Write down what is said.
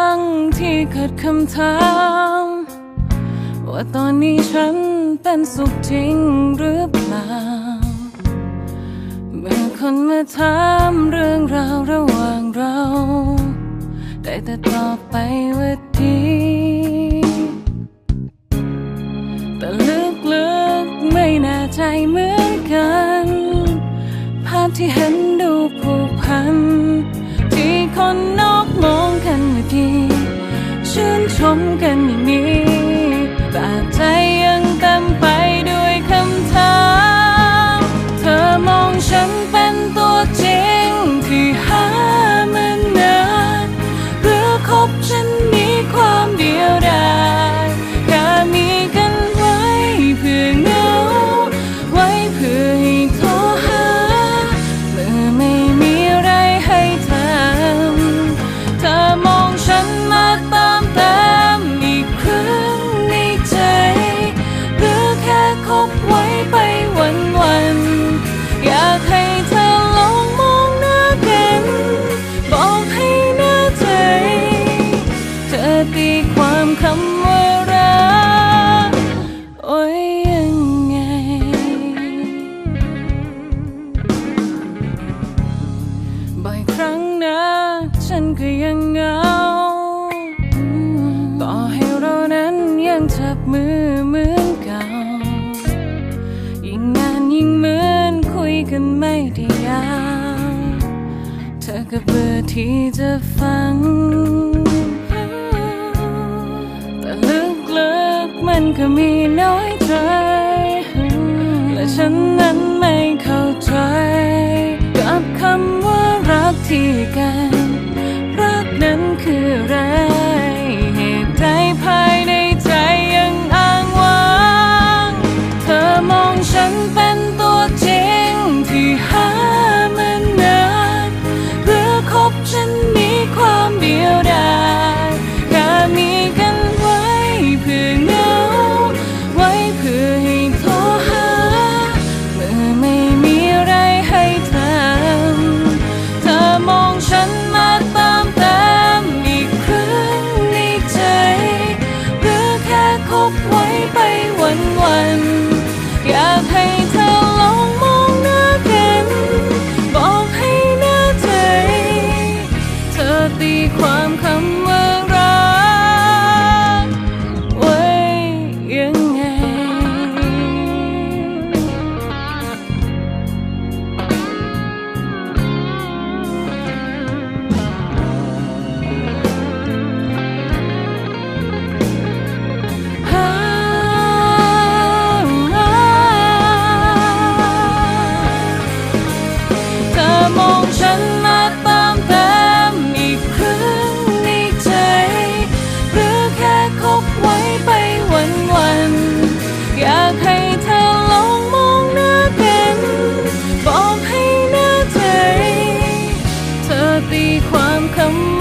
ั้งที่เกิดคำถามว่าตอนนี้ฉันเป็นสุขจริงหรือเปล่าเมื่อคนมาถามเรื่องราวระหว่างเรา ได้แต่ตอบไปว่าดี มือเหมือนเก่า ยิ่งนานยิ่งเหมือนคุยกันไม่ได้ยาวเธอก็เบื่อที่จะฟัง แต่ลึกๆมันก็มี พบไว้ไปวันวันอยากให้ không